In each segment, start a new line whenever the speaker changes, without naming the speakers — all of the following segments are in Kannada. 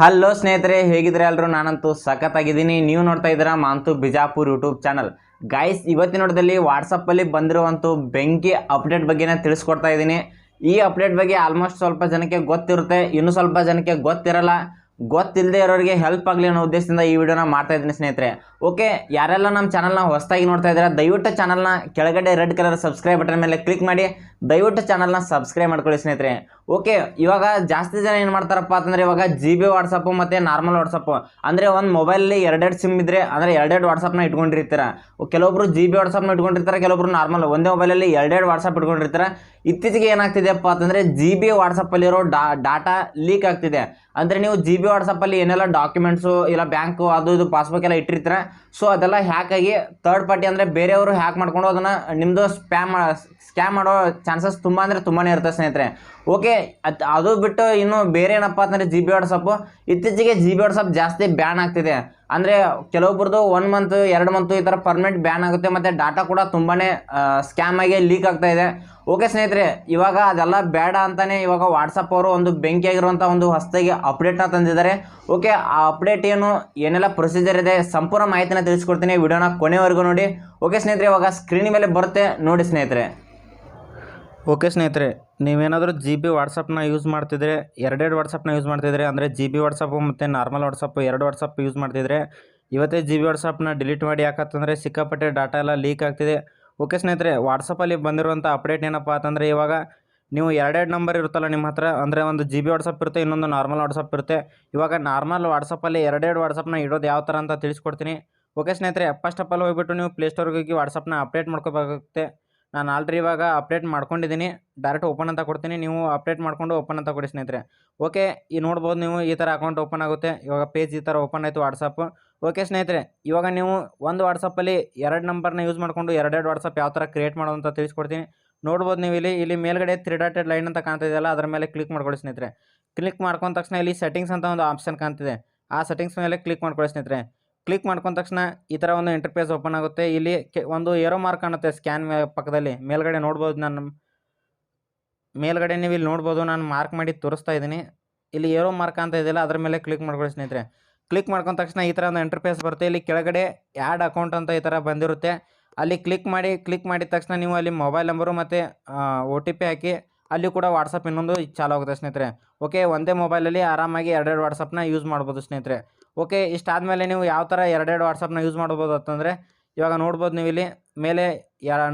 ಹಲೋ ಸ್ನೇಹಿತರೆ ಹೇಗಿದ್ರೆ ಎಲ್ಲರೂ? ನಾನಂತೂ ಸಖತ್ತಾಗಿದ್ದೀನಿ. ನೀವು ನೋಡ್ತಾ ಇದ್ದೀರಾ Manthu Bijapur YouTube channel. Guys ಇವತ್ತಿನ ನೋಡದಲ್ಲಿ ವಾಟ್ಸಪ್ಪಲ್ಲಿ ಬಂದಿರುವಂಥ ಬೆಂಕಿ ಅಪ್ಡೇಟ್ ಬಗ್ಗೆನೇ ತಿಳಿಸ್ಕೊಡ್ತಾ ಇದ್ದೀನಿ. ಈ ಅಪ್ಡೇಟ್ ಬಗ್ಗೆ ಆಲ್ಮೋಸ್ಟ್ ಸ್ವಲ್ಪ ಜನಕ್ಕೆ ಗೊತ್ತಿರುತ್ತೆ. ಇನ್ನೂ ಸ್ವಲ್ಪ ಜನಕ್ಕೆ ಗೊತ್ತಿರಲ್ಲ. ಗೊತ್ತಿಲ್ಲದೆ ಇರೋರಿಗೆ ಹೆಲ್ಪ್ ಆಗಲಿ ಅನ್ನೋ ಉದ್ದೇಶದಿಂದ ಈ ವಿಡಿಯೋನ ಮಾಡ್ತಾ ಇದ್ದೀನಿ ಸ್ನೇಹಿತರೆ. ಓಕೆ ಯಾರೆಲ್ಲ ನಮ್ಮ ಚಾನಲ್ನ ಹೊಸದಾಗಿ ನೋಡ್ತಾ ಇದ್ದೀರಾ, ದಯವಿಟ್ಟು ಚಾನಲ್ನ ಕೆಳಗಡೆ ರೆಡ್ ಕಲರ್ ಸಬ್ಸ್ಕ್ರೈಬ್ ಬಟನ್ ಮೇಲೆ ಕ್ಲಿಕ್ ಮಾಡಿ. ದಯವಿಟ್ಟು ಚಾನಲ್ನ ಸಬ್ಸ್ಕ್ರೈಬ್ ಮಾಡ್ಕೊಳ್ಳಿ ಸ್ನೇಹಿತರೆ. ಓಕೆ ಇವಾಗ ಜಾಸ್ತಿ ಜನ ಏನು ಮಾಡ್ತಾರಪ್ಪ ಅಂತಂದರೆ ಇವಾಗ ಜಿ ಬಿ ವಾಟ್ಸಪ್ಪು ಮತ್ತು ನಾರ್ಮಲ್ ವಾಟ್ಸಪ್ಪು ಅಂದರೆ ಒಂದು ಮೊಬೈಲಲ್ಲಿ ಎರಡೆರಡು ಸಿಮ್ ಇದ್ದರೆ ಅಂದರೆ ಎರಡೆರಡು ವಾಟ್ಸಪ್ನ ಇಟ್ಕೊಂಡಿರ್ತಾರೆ. ಕೆಲವೊಬ್ಬರು ಜಿ ಬಿ ವಾಟ್ಸಪ್ನ ಇಟ್ಕೊಂಡಿರ್ತಾರೆ ಕೆಲವೊಬ್ಬರು ನಾರ್ಮಲ್ ಒಂದೇ ಮೊಬೈಲಲ್ಲಿ ಎರಡೆರಡು ವಾಟ್ಸಪ್ ಇಟ್ಕೊಂಡಿರ್ತಾರೆ. ಇತ್ತೀಚೆಗೆ ಏನಾಗ್ತಿದೆಯಪ್ಪ ಅಂತಂದರೆ ಜಿ ಬಿ ವಾಟ್ಸಪ್ಪಲ್ಲಿರೋ ಡಾ ಡಾಟಾ ಲೀಕ್ ಆಗ್ತಿದೆ. ಅಂದರೆ ನೀವು ಜಿ ಬಿ ವಾಟ್ಸಪ್ಪಲ್ಲಿ ಏನೆಲ್ಲ ಡಾಕ್ಯುಮೆಂಟ್ಸು ಇಲ್ಲ ಬ್ಯಾಂಕು ಅದು ಇದು ಪಾಸ್ಬುಕ್ ಎಲ್ಲ ಇಟ್ಟಿರ್ತಾರೆ. ಸೊ ಅದೆಲ್ಲ ಹ್ಯಾಕ್ ಆಗಿ ಥರ್ಡ್ ಪಾರ್ಟಿ ಅಂದರೆ ಬೇರೆಯವರು ಹ್ಯಾಕ್ ಮಾಡ್ಕೊಂಡು ಅದನ್ನು ನಿಮ್ಮದು ಸ್ಪ್ಯಾಮ್ ಸ್ಕ್ಯಾಮ್ ಮಾಡೋ ಚಾನ್ಸಸ್ ತುಂಬ ಅಂದರೆ ತುಂಬಾ ಇರುತ್ತೆ ಸ್ನೇಹಿತರೆ. ಓಕೆ ಅದು ಅದು ಬಿಟ್ಟು ಇನ್ನು ಬೇರೆ ಏನಪ್ಪ ಅಂತಂದರೆ ಜಿ ಬಿ ವಾಟ್ಸಪ್ಪು ಇತ್ತೀಚೆಗೆ ಜಿ ಬಿ ವಾಟ್ಸಪ್ ಜಾಸ್ತಿ ಬ್ಯಾನ್ ಆಗ್ತಿದೆ. ಅಂದರೆ ಕೆಲವೊಬ್ರದ್ದು ಒನ್ ಮಂತ್ ಎರಡು ಮಂತು ಈ ಥರ ಪರ್ಮನೆಂಟ್ ಬ್ಯಾನ್ ಆಗುತ್ತೆ ಮತ್ತು ಡಾಟಾ ಕೂಡ ತುಂಬಾ ಸ್ಕ್ಯಾಮ್ ಆಗಿ ಲೀಕ್ ಆಗ್ತಾ ಇದೆ. ಓಕೆ ಸ್ನೇಹಿತರೆ, ಇವಾಗ ಅದೆಲ್ಲ ಬೇಡ ಅಂತಲೇ ಇವಾಗ ವಾಟ್ಸಪ್ ಅವರು ಒಂದು ಬೆಂಕಿಯಾಗಿರುವಂಥ ಒಂದು ಹೊಸದಾಗಿ ಅಪ್ಡೇಟ್ನ ತಂದಿದ್ದಾರೆ. ಓಕೆ ಆ ಅಪ್ಡೇಟ್ ಏನು, ಏನೆಲ್ಲ ಪ್ರೊಸೀಜರ್ ಇದೆ ಸಂಪೂರ್ಣ ಮಾಹಿತಿನ ತಿಳಿಸ್ಕೊಡ್ತೀನಿ. ವಿಡಿಯೋನ ಕೊನೆವರೆಗೂ ನೋಡಿ. ಓಕೆ ಸ್ನೇಹಿತರೆ, ಇವಾಗ ಸ್ಕ್ರೀನ್ ಮೇಲೆ ಬರುತ್ತೆ. ನೋಡಿ ಸ್ನೇಹಿತರೆ.
ಓಕೆ ಸ್ನೇಹಿತರೆ, ನೀವೇನಾದರೂ ಜಿ ಬಿ ವಾಟ್ಸಪ್ನ ಯೂಸ್ ಮಾಡ್ತಿದ್ರೆ, ಎರಡೆರಡು ವಾಟ್ಸಪ್ನ ಯೂಸ್ ಮಾಡ್ತಿದ್ರೆ, ಅಂದರೆ ಜಿ ಬಿ ವಾಟ್ಸಪ್ಪು ಮತ್ತು ನಾರ್ಮಲ್ ವಾಟ್ಸಪ್ಪು ಎರಡು ವಾಟ್ಸಪ್ ಯೂಸ್ ಮಾಡ್ತಿದ್ರೆ, ಇವತ್ತೇ ಜಿ ಬಿ ವಾಟ್ಸಪ್ನ ಡಿಲೀಟ್ ಮಾಡಿ ಯಾಕಂತಂದರೆ ಸಿಕ್ಕಾಪಟ್ಟೆ ಡಾಟಾ ಎಲ್ಲ ಲೀಕ್ ಆಗ್ತಿದೆ. ಓಕೆ ಸ್ನೇಹಿತರೆ ವಾಟ್ಸಪ್ಪಲ್ಲಿ ಬಂದಿರುವಂಥ ಅಪ್ಡೇಟ್ ಏನಪ್ಪ ಅಂತಂದರೆ ಇವಾಗ ನೀವು ಎರಡೆರಡು ನಂಬರ್ ಇರುತ್ತಲ್ಲ ನಿಮ್ಮ ಹತ್ರ, ಅಂದರೆ ಒಂದು ಜಿ ಬಿ ವಾಟ್ಸಪ್ ಇರುತ್ತೆ, ಇನ್ನೊಂದು ನಾರ್ಮಲ್ ವಾಟ್ಸಪ್ ಇರುತ್ತೆ. ಇವಾಗ ನಾರ್ಮಲ್ ವಾಟ್ಸಪ್ಪಲ್ಲಿ ಎರಡೆರಡು ವಾಟ್ಸಪ್ನ ಇಡೋದು ಯಾವ ಥರ ಅಂತ ತಿಳಿಸ್ಕೊಡ್ತೀನಿ. ಓಕೆ ಸ್ನೇಹಿತರೆ ಫಸ್ಟ್ ಆಫ್ ಆಲ್ ಹೋಗ್ಬಿಟ್ಟು ನೀವು ಪ್ಲೇಸ್ಟೋರ್ಗೆ ಹೋಗಿ ವಾಟ್ಸಪ್ನ ಅಪ್ಡೇಟ್ ಮಾಡ್ಕೋಬೇಕಾಗುತ್ತೆ. ನಾನು ಆಲ್ರೆಡಿ ಇವಾಗ ಅಪ್ಡೇಟ್ ಮಾಡ್ಕೊಂಡಿದ್ದೀನಿ. ಡೈರೆಕ್ಟ್ ಓಪನ್ ಅಂತ ಕೊಡ್ತೀನಿ. ನೀವು ಅಪ್ಡೇಟ್ ಮಾಡ್ಕೊಂಡು ಓಪನ್ ಅಂತ ಕೊಡಿ ಸ್ನೇಹಿತರೆ. ಓಕೆ ಈ ನೋಡ್ಬೋದು ನೀವು ಈ ಥರ ಅಕೌಂಟ್ ಓಪನ್ ಆಗುತ್ತೆ. ಇವಾಗ ಪೇಜ್ ಈ ಥರ ಓಪನ್ ಆಯಿತು ವಾಟ್ಸಪ್ ಓಕೆ ಸ್ನೇಹಿತರೆ, ಇವಾಗ ನೀವು ಒಂದು ವಾಟ್ಸಪ್ಪಲ್ಲಿ ಎರಡು ನಂಬರ್ನ ಯೂಸ್ ಮಾಡಿಕೊಂಡು ಎರಡೆರಡು ವಾಟ್ಸಪ್ ಯಾವ ಥರ ಕ್ರಿಯೇಟ್ ಮಾಡೋದು ಅಂತ ತಿಳಿಸ್ಕೊಡ್ತೀನಿ. ನೋಡ್ಬೋದು ನೀವು ಇಲ್ಲಿ ಇಲ್ಲಿ ಮೇಲ್ಗಡೆ ತ್ರೀ ಡಾಟೆಡ್ ಲೈನ್ ಅಂತ ಕಾಣ್ತಿದೆಯಲ್ಲ ಅದರ ಮೇಲೆ ಕ್ಲಿಕ್ ಮಾಡ್ಕೊಳ್ಳಿ ಸ್ನೇಹಿತರೆ. ಕ್ಲಿಕ್ ಮಾಡ್ಕೊಂಡ ತಕ್ಷಣ ಇಲ್ಲಿ ಸೆಟ್ಟಿಂಗ್ಸ್ ಅಂತ ಒಂದು ಆಪ್ಷನ್ ಕಾಣ್ತಿದೆ. ಆ ಸೆಟ್ಟಿಂಗ್ಸ್ ಮೇಲೆ ಕ್ಲಿಕ್ ಮಾಡ್ಕೊಳ್ಳಿ ಸ್ನೇಹಿತರೆ. ಕ್ಲಿಕ್ ಮಾಡ್ಕೊಂಡ ತಕ್ಷಣ ಈ ಥರ ಒಂದು ಇಂಟರ್ಫೇಸ್ ಓಪನ್ ಆಗುತ್ತೆ. ಇಲ್ಲಿ ಒಂದು ಏರೋ ಮಾರ್ಕ್ ಕಾಣುತ್ತೆ ಸ್ಕ್ಯಾನ್ ಪಕ್ಕದಲ್ಲಿ. ಮೇಲ್ಗಡೆ ನೋಡ್ಬೋದು ನಾನು. ಮೇಲ್ಗಡೆ ನೀವು ಇಲ್ಲಿ ನೋಡ್ಬೋದು, ನಾನು ಮಾರ್ಕ್ ಮಾಡಿ ತೋರಿಸ್ತಾ ಇದ್ದೀನಿ. ಇಲ್ಲಿ ಏರೋ ಮಾರ್ಕ್ ಅಂತ ಇದೆಯಲ್ಲ, ಅದ್ರ ಮೇಲೆ ಕ್ಲಿಕ್ ಮಾಡ್ಕೊಳ್ಳಿ ಸ್ನೇಹಿತರೆ. ಕ್ಲಿಕ್ ಮಾಡ್ಕೊಂಡ ತಕ್ಷಣ ಈ ಥರ ಒಂದು ಇಂಟರ್ಫೇಸ್ ಬರುತ್ತೆ. ಇಲ್ಲಿ ಕೆಳಗಡೆ ಆ್ಯಡ್ ಅಕೌಂಟ್ ಅಂತ ಈ ಥರ ಬಂದಿರುತ್ತೆ. ಅಲ್ಲಿ ಕ್ಲಿಕ್ ಮಾಡಿ ಕ್ಲಿಕ್ ಮಾಡಿದ ತಕ್ಷಣ ನೀವು ಅಲ್ಲಿ ಮೊಬೈಲ್ ನಂಬರು ಮತ್ತು ಒ ಟಿ ಪಿ ಹಾಕಿ, ಅಲ್ಲಿ ಕೂಡ ವಾಟ್ಸಪ್ ಇನ್ನೊಂದು ಚಾಲು ಆಗುತ್ತೆ ಸ್ನೇಹಿತರೆ. ಓಕೆ ಒಂದೇ ಮೊಬೈಲಲ್ಲಿ ಆರಾಮಾಗಿ ಎರಡೆರಡು ವಾಟ್ಸಪ್ನ ಯೂಸ್ ಮಾಡ್ಬೋದು ಸ್ನೇಹಿತರೆ. ಓಕೆ, ಇಷ್ಟಾದಮೇಲೆ ನೀವು ಯಾವ ಥರ ಎರಡೆರಡು ವಾಟ್ಸಪ್ನ ಯೂಸ್ ಮಾಡ್ಬೋದು ಅಂತಂದರೆ, ಇವಾಗ ನೋಡ್ಬೋದು ನೀವು ಇಲ್ಲಿ, ಮೇಲೆ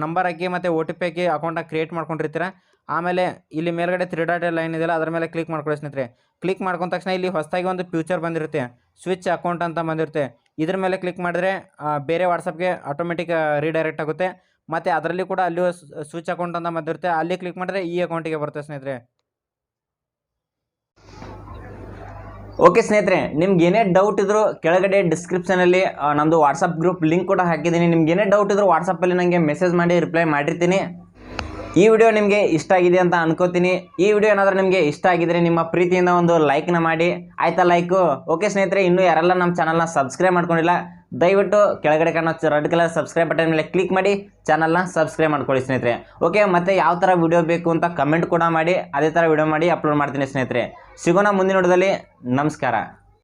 ನಂಬರ್ ಹಾಕಿ ಮತ್ತು ಒ ಟಿ ಪಿ ಹಾಕಿ ಅಕೌಂಟ್ನ ಕ್ರಿಯೇಟ್ ಮಾಡ್ಕೊಂಡಿರ್ತೀರ. ಆಮೇಲೆ ಇಲ್ಲಿ ಮೇಲ್ಗಡೆ ತ್ರೀ ಡಾಟ್ ಲೈನ್ ಇದೆಯಲ್ಲ, ಅದರ ಮೇಲೆ ಕ್ಲಿಕ್ ಮಾಡ್ಕೊಳ್ಳಿ ಸ್ನೇಹಿತರೆ. ಕ್ಲಿಕ್ ಮಾಡ್ಕೊಂಡ ತಕ್ಷಣ ಇಲ್ಲಿ ಹೊಸದಾಗಿ ಒಂದು ಫ್ಯೂಚರ್ ಬಂದಿರುತ್ತೆ. ಸ್ವಿಚ್ ಅಕೌಂಟ್ ಅಂತ ಬಂದಿರುತ್ತೆ. ಇದ್ರ ಮೇಲೆ ಕ್ಲಿಕ್ ಮಾಡಿದ್ರೆ ಬೇರೆ ವಾಟ್ಸಪ್ಗೆ ಆಟೋಮೆಟಿಕ್ ರೀಡೈರೆಕ್ಟ್ ಆಗುತ್ತೆ. ಮತ್ತು ಅದರಲ್ಲಿ ಕೂಡ ಅಲ್ಲಿಯೂ ಸ್ವಿಚ್ ಅಕೌಂಟ್ ಅಂತ ಬಂದಿರುತ್ತೆ. ಅಲ್ಲಿ ಕ್ಲಿಕ್ ಮಾಡಿದ್ರೆ ಈ ಅಕೌಂಟಿಗೆ ಬರುತ್ತೆ ಸ್ನೇಹಿತರೆ.
ಓಕೆ ಸ್ನೇಹಿತರೆ, ನಿಮ್ಗೆ ಏನೇ ಡೌಟ್ ಇದ್ರು ಕೆಳಗಡೆ ಡಿಸ್ಕ್ರಿಪ್ಷನಲ್ಲಿ ನಮ್ಮದು ವಾಟ್ಸಪ್ ಗ್ರೂಪ್ ಲಿಂಕ್ ಕೂಡ ಹಾಕಿದ್ದೀನಿ. ನಿಮ್ಗೆ ಏನೇ ಡೌಟ್ ಇದ್ರು ವಾಟ್ಸಪ್ಪಲ್ಲಿ ನನಗೆ ಮೆಸೇಜ್ ಮಾಡಿ ರಿಪ್ಲೈ ಮಾಡಿರ್ತೀನಿ. ಈ ವಿಡಿಯೋ ನಿಮಗೆ ಇಷ್ಟ ಆಗಿದೆ ಅಂತ ಅನ್ಕೋತೀನಿ. ಈ ವಿಡಿಯೋ ಏನಾದರೂ ನಿಮಗೆ ಇಷ್ಟ ಆಗಿದ್ರೆ ನಿಮ್ಮ ಪ್ರೀತಿಯಿಂದ ಒಂದು ಲೈಕ್ನ ಮಾಡಿ. ಆಯ್ತಾ ಲೈಕು ಓಕೆ ಸ್ನೇಹಿತರೆ, ಇನ್ನೂ ಯಾರೆಲ್ಲ ನಮ್ಮ ಚಾನಲ್ನ ಸಬ್ಸ್ಕ್ರೈಬ್ ಮಾಡ್ಕೊಂಡಿಲ್ಲ, ದಯವಿಟ್ಟು ಕೆಳಗಡೆ ಕಾಣೋ ರೆಡ್ ಕಲರ್ ಸಬ್ಸ್ಕ್ರೈಬ್ ಬಟನ್ ಮೇಲೆ ಕ್ಲಿಕ್ ಮಾಡಿ ಚಾನಲ್ನ ಸಬ್ಸ್ಕ್ರೈಬ್ ಮಾಡ್ಕೊಳ್ಳಿ ಸ್ನೇಹಿತರೆ. ಓಕೆ ಮತ್ತೆ ಯಾವ ಥರ ವಿಡಿಯೋ ಬೇಕು ಅಂತ ಕಮೆಂಟ್ ಕೂಡ ಮಾಡಿ, ಅದೇ ಥರ ವಿಡಿಯೋ ಮಾಡಿ ಅಪ್ಲೋಡ್ ಮಾಡ್ತೀನಿ ಸ್ನೇಹಿತರೆ. ಸಿಗೋಣ ಮುಂದಿನ ನೋಡೋದಲ್ಲಿ ನಮಸ್ಕಾರ.